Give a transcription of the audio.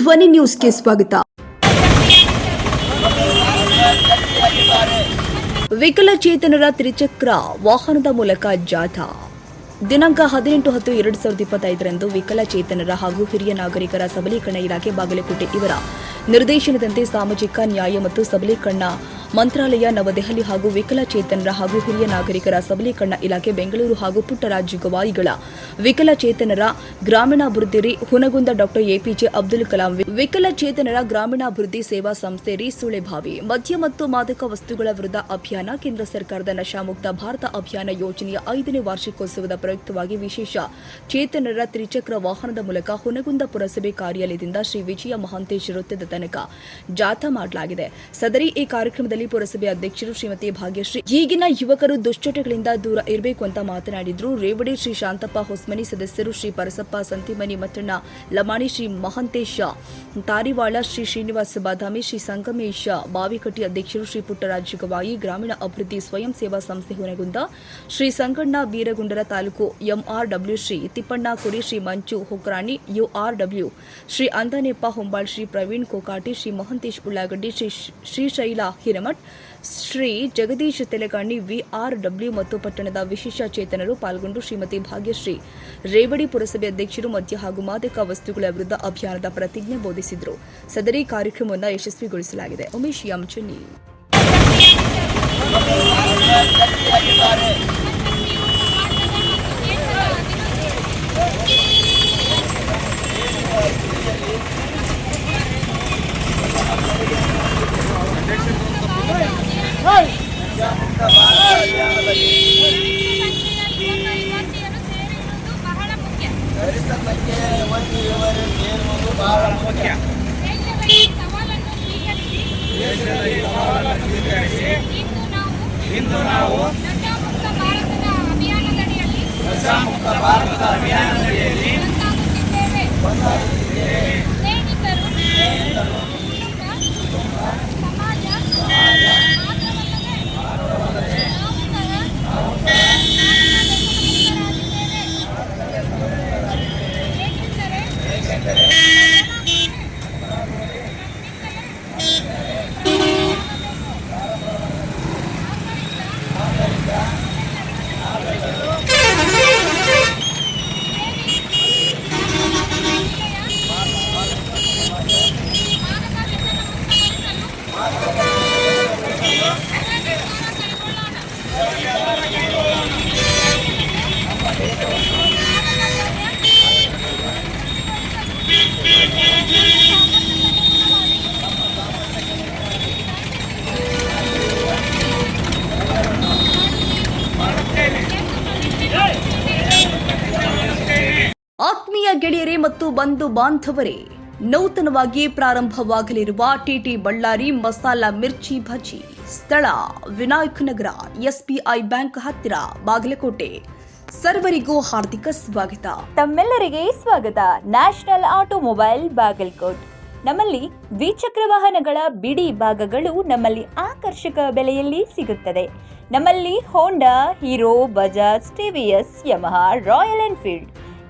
ಧ್ವನಿ ನ್ಯೂಸ್ಗೆ ಸ್ವಾಗತ. ವಿಕಲಚೇತನರ ತ್ರಿಚಕ್ರ ವಾಹನದ ಮೂಲಕ ಜಾಥಾ. ದಿನಾಂಕ ಹದಿನೆಂಟು ಹತ್ತು ಎರಡು ಸಾವಿರದ ಇಪ್ಪತ್ತೈದರಂದು ವಿಕಲಚೇತನರ ಹಾಗೂ ಹಿರಿಯ ನಾಗರಿಕರ ಸಬಲೀಕರಣ ಇಲಾಖೆ ಬಾಗಲಕೋಟೆ ಇವರ ನಿರ್ದೇಶನದಂತೆ ಸಾಮಾಜಿಕ ನ್ಯಾಯ ಮತ್ತು ಸಬಲೀಕರಣ ಮಂತ್ರಾಲಯ, ನವದೆಹಲಿ ಹಾಗೂ ವಿಕಲಚೇತನರ ಹಾಗೂ ಹಿರಿಯ ನಾಗರಿಕರ ಸಬಲೀಕರಣ ಇಲಾಖೆ ಬೆಂಗಳೂರು ಹಾಗೂ ಪುಟ್ಟರಾಜು ಗವಾಯಿಗಳ ವಿಕಲಚೇತನರ ಗ್ರಾಮೀಣಾಭಿವೃದ್ಧಿ ಹುನಗುಂದ ಡಾಕ್ಟರ್ ಎಪಿಜೆ ಅಬ್ದುಲ್ ಕಲಾಂ ವಿಕಲಚೇತನರ ಗ್ರಾಮೀಣಾಭಿವೃದ್ಧಿ ಸೇವಾ ಸಂಸ್ಥೆ ರೀ ಸುಳೆಭಾವಿ ಮದ್ಯ ಮತ್ತು ಮಾದಕ ವಸ್ತುಗಳ ವಿರುದ್ಧ ಅಭಿಯಾನ ಕೇಂದ್ರ ಸರ್ಕಾರದ ನಶಾಮುಕ್ತ ಭಾರತ ಅಭಿಯಾನ ಯೋಜನೆಯ ಐದನೇ ವಾರ್ಷಿಕೋತ್ಸವದ ಪ್ರಯುಕ್ತವಾಗಿ ವಿಶೇಷ ಚೇತನರ ತ್ರಿಚಕ್ರ ವಾಹನದ ಮೂಲಕ ಹುನಗುಂದ ಪುರಸಭೆ ಕಾರ್ಯಾಲಯದಿಂದ ಶ್ರೀ ವಿಜಯ ಮಹಾಂತೇಶ್ ವೃತ್ತದ ತನಕ ಜಾಥಾ ಮಾಡಲಾಗಿದೆ. ಸದರಿ ಈ ಕಾರ್ಯಕ್ರಮದಲ್ಲಿ ಪುರಸಭೆ ಅಧ್ಯಕ್ಷರು ಶ್ರೀಮತಿ ಭಾಗ್ಯಶ್ರೀ, ಈಗಿನ ಯುವಕರು ದುಶ್ಚಟಗಳಿಂದ ದೂರ ಇರಬೇಕು ಅಂತ ಮಾತನಾಡಿದ್ರು. ರೇವಡಿ ಶ್ರೀ ಶಾಂತಪ್ಪ ಹೊಸ್ಮನಿ ಸದಸ್ಯರು ಶ್ರೀ ಪರಸಪ್ಪ ಸಂತಿಮನಿ ಮಟ್ಟಣ್ಣ ಲಮಾಣಿ ಶ್ರೀ ಮಹಂತೇಶ, ತಾರಿವಾಳ ಶ್ರೀ ಶ್ರೀನಿವಾಸ ಬಾದಾಮಿ, ಶ್ರೀ ಸಂಗಮೇಶ, ಬಾವಿಕಟ್ಟಿ ಅಧ್ಯಕ್ಷರು ಶ್ರೀ ಪುಟ್ಟರಾಜು ಗವಾಯಿ ಗ್ರಾಮೀಣ ಅಭಿವೃದ್ಧಿ ಸ್ವಯಂ ಸೇವಾ ಸಂಸ್ಥೆ ಹೊನಗುಂದ, ಶ್ರೀ ಸಂಗಣ್ಣ ಬೀರಗುಂಡರ ತಾಲೂಕು ಎಂಆರ್ಡಬ್ಲ್ಯೂ ಶ್ರೀ ತಿಪ್ಪಣ್ಣ ಕುರಿ ಶ್ರೀ ಮಂಚು ಹೊಕ್ರಾಣಿ ಯುಆರ್ಡಬ್ಲ್ಯೂ, ಶ್ರೀ ಅಂದನೆಪ್ಪ ಹೊಂಬಾಳ್ ಶ್ರೀ ಪ್ರವೀಣ್ ಕೋಕಾಟಿ, ಶ್ರೀ ಮಹಂತೇಶ್ ಉಳ್ಳಾಗಡ್ಡಿ, ಶ್ರೀ ಶ್ರೀಶೈಲ ಶ್ರೀ ಜಗದೀಶ್ ತೆಲಗಾಣಿ ವಿಆರ್ಡಬ್ಲ್ಯೂ ಮತ್ತು ಪಟ್ಟಣದ ವಿಶೇಷ ಚೇತನರು ಪಾಲ್ಗೊಂಡು ಶ್ರೀಮತಿ ಭಾಗ್ಯಶ್ರೀ ರೇವಡಿ ಪುರಸಭೆ ಅಧ್ಯಕ್ಷರು ಮದ್ಯ ಹಾಗೂ ಮಾದಕ ವಸ್ತುಗಳ ವಿರುದ್ಧ ಅಭಿಯಾನದ ಪ್ರತಿಜ್ಞೆ ಬೋಧಿಸಿದರು. ಸದರಿ ಕಾರ್ಯಕ್ರಮವನ್ನು ಯಶಸ್ವಿಗೊಳಿಸಲಾಗಿದೆ. ಉಮೇಶ್ ಯಮಚನಿ ಮುಖ್ಯ ಗರಿಷ್ಠ ಸಂಖ್ಯೆಯ ಯುವತಿ ಯುವರು ಸೇರುವುದು ಬಹಳ ಮುಖ್ಯ ಇಂದು ನಾವು ಭಾರತದ ಅಭಿಯಾನದಡಿಯಲ್ಲಿ ಭಾರತದ ಅಭಿಯಾನದಡಿಯಲ್ಲಿ ಒಂದಾಗುತ್ತಿದ್ದೇವೆ ಆತ್ಮೀಯ ಗೆಳೆಯರೇ ಮತ್ತು ಬಂಧು ಬಾಂಧವರೇ ನೂತನವಾಗಿ ಪ್ರಾರಂಭವಾಗಲಿರುವ ಟಿಟಿ ಬಳ್ಳಾರಿ ಮಸಾಲಾ ಮಿರ್ಚಿ ಭಜಿ. ಸ್ಥಳ ವಿನಾಯಕ್ ನಗರ ಎಸ್ಬಿಐ ಬ್ಯಾಂಕ್ ಹತ್ತಿರ, ಬಾಗಲಕೋಟೆ. ಸರ್ವರಿಗೂ ಹಾರ್ದಿಕ ಸ್ವಾಗತ. ತಮ್ಮೆಲ್ಲರಿಗೆ ಸ್ವಾಗತ. National automobile Bagalkot. ನಮ್ಮಲ್ಲಿ ದ್ವಿಚಕ್ರ ವಾಹನಗಳ ಬಿಡಿ ಭಾಗಗಳು ನಮ್ಮಲ್ಲಿ ಆಕರ್ಷಕ ಬೆಲೆಯಲ್ಲಿ ಸಿಗುತ್ತದೆ. ನಮ್ಮಲ್ಲಿ Honda Hero Bajaj TVS Yamaha Royal Enfield